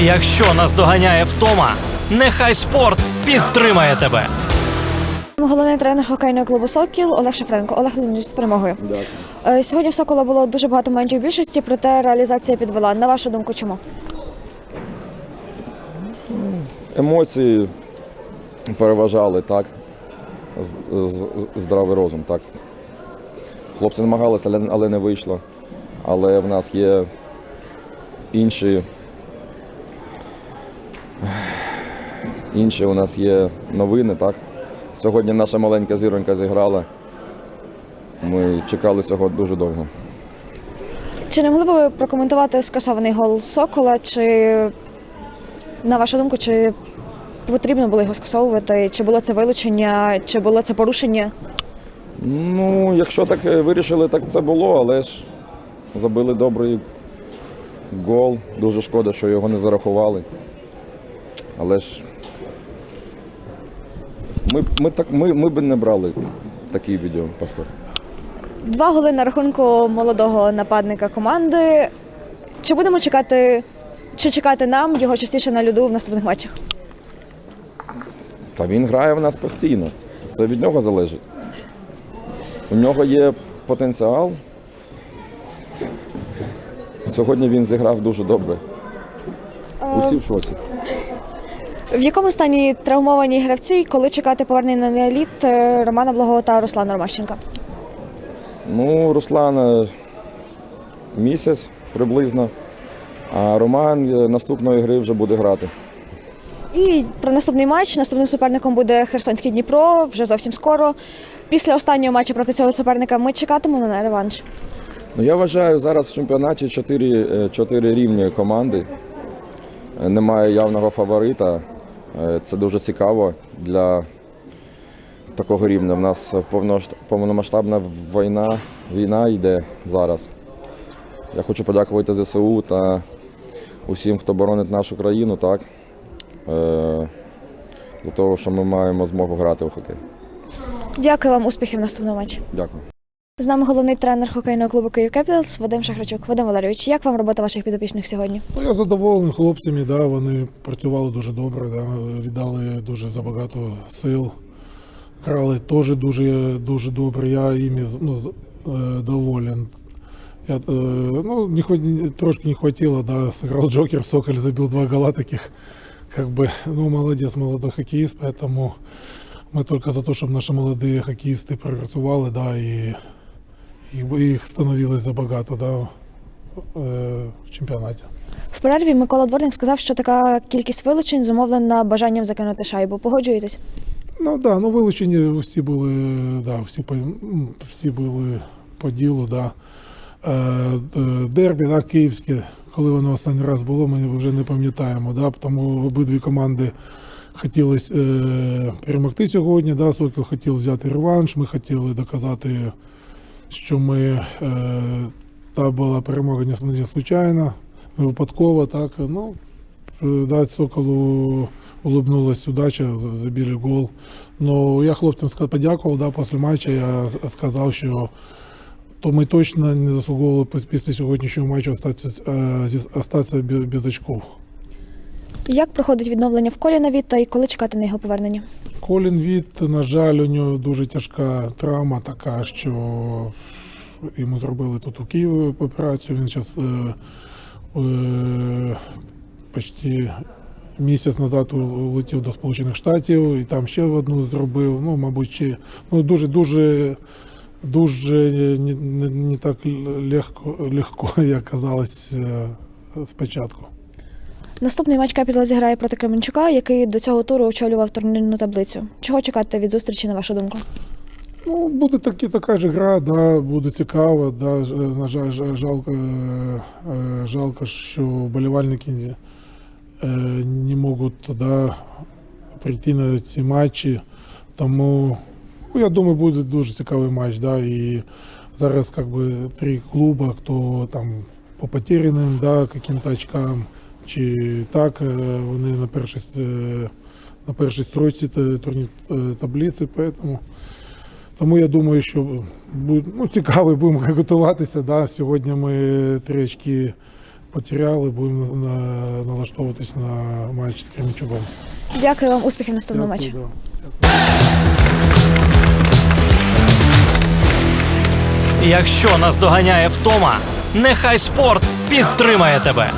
Якщо нас доганяє втома, нехай спорт підтримає тебе. Головний тренер хокейного клубу Сокіл Олег Шефренко. Олег Леонідович, з перемогою. Е, Сьогодні в Сокола було дуже багато моментів більшості, проте реалізація підвела. На вашу думку, чому? Емоції переважали, так. Здравий розум, так. Хлопці намагалися, але не вийшло. Але в нас є інші. Інші у нас є новини, так. Сьогодні наша маленька зіронька зіграла. Ми чекали цього дуже довго. Чи не могли б ви прокоментувати скасований гол Сокола? Чи на вашу думку, чи потрібно було його скасовувати? Чи було це вилучення, чи було це порушення? Ну, якщо так е, вирішили, так це було, але ж забили добрий гол. Дуже шкода, що його не зарахували. Але ж ми, ми, так, ми, ми б не брали такий відео повтор. Два голи на рахунку молодого нападника команди. Чи будемо чекати, чи чекати нам його частіше на льоду в наступних матчах? Та він грає в нас постійно. Це від нього залежить. У нього є потенціал. Сьогодні він зіграв дуже добре. Усі в шоці. В якому стані травмовані гравці, коли чекати повернення на еліт е, Романа Благого та Руслана Ромащенка? Ну, Руслана місяць приблизно, а Роман е, наступної гри вже буде грати. І про наступний матч. Наступним суперником буде Херсонський Дніпро вже зовсім скоро. Після останнього матчу проти цього суперника ми чекатимемо на реванш. Ну, я вважаю, зараз в чемпіонаті чотири, е, чотири рівні команди. Е, Немає явного фаворита. Е, Це дуже цікаво для такого рівня. У нас повномасштабна війна, війна йде зараз. Я хочу подякувати ЗСУ та усім, хто боронить нашу країну, так, е, за те, що ми маємо змогу грати в хокей. Дякую вам, успіхів в наступному матчі. Дякую. З нами головний тренер хокейного клубу Київ Кепіталс Вадим Шахрачук. Вадим Валерійович, як вам робота ваших підопічних сьогодні? Ну, я задоволений хлопцями, да, вони працювали дуже добре, да, віддали дуже забагато сил. Грали теж дуже, дуже добре. Я їм ну, з- е, доволен. Я, е, ну, не, хват- трошки не хватило, да, сыграл Джокер, Соколь забил два гола таких. Как бы, ну, молодец, молодой хоккеист, поэтому мы только за то, чтобы наши молодые хоккеисты прогрессували, да, и їх, їх становилось забагато, да, е, в чемпіонаті. В перерві Микола Дворник сказав, що така кількість вилучень зумовлена бажанням закинути шайбу. Погоджуєтесь? Ну да, ну вилучені всі були, да, всі, всі були по ділу, да. Е, Дербі, да, київське, коли воно останній раз було, ми вже не пам'ятаємо. Да, тому обидві команди хотіли е, перемогти сьогодні. Да, Сокіл хотів взяти реванш, ми хотіли доказати, що ми е, та була перемога не, случайно, не випадково. Так, ну, е, да, Соколу улыбнулась удача, забили гол. Ну, я хлопцям подякував, да, після матчу я сказав, що то ми точно не заслуговували після сьогоднішнього матчу остатися, е, без, очков. Як проходить відновлення в Коліна Віта і коли чекати на його повернення? Колін Віт, на жаль, у нього дуже тяжка травма така, що йому зробили тут у Києві операцію. Він зараз е, е, почти місяць назад улетів до Сполучених Штатів і там ще одну зробив. Ну, мабуть, ще ну, дуже дуже. Дуже не, не, не так легко, легко, як казалось е, спочатку. Наступний матч Капітал зіграє проти Кременчука, який до цього туру очолював турнірну таблицю. Чого чекати від зустрічі, на вашу думку? Ну, буде таки, така ж гра, да, буде цікаво. Да, на жаль, жалко, е, е, жалко, що вболівальники е, не можуть да, прийти на ці матчі. Тому ну, я думаю, буде дуже цікавий матч. Да, і зараз как би, три клуби, хто там по потеряним да, каким-то очкам, чи так, е, вони на першій, е, на першій строчці турнір е, таблиці, поэтому тому я думаю, що ну, цікаво, будемо готуватися. Да. Сьогодні ми три очки потеряли, будемо на- налаштовуватись на матч з Кременчугом. Дякую вам, успіхів в наступному матчі. Да. Якщо наздоганяє втома, нехай спорт підтримає тебе.